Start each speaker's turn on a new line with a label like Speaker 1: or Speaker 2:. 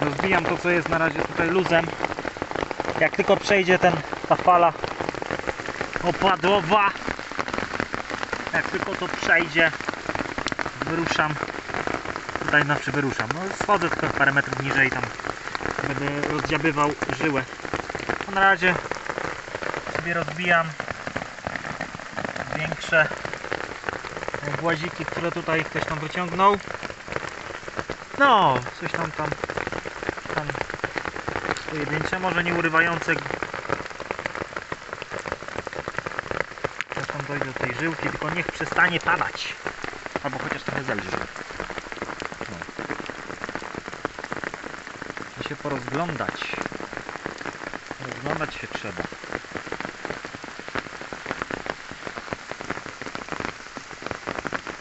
Speaker 1: rozbijam to co jest na razie tutaj luzem. Jak tylko przejdzie ten, ta fala opadowa, jak tylko to przejdzie, wyruszam. Tutaj znaczy wyruszam. No schodzę tylko parę metrów niżej tam będę rozdziabywał żyłę. A na razie sobie rozbijam większe głaziki, które tutaj ktoś tam wyciągnął. No, coś tam tam, tam pojedyncze, może nie urywające. Jak tam dojdę do tej żyłki, tylko niech przestanie padać. Albo chociaż trochę zelży. No. Się porozglądać. Rozglądać się trzeba.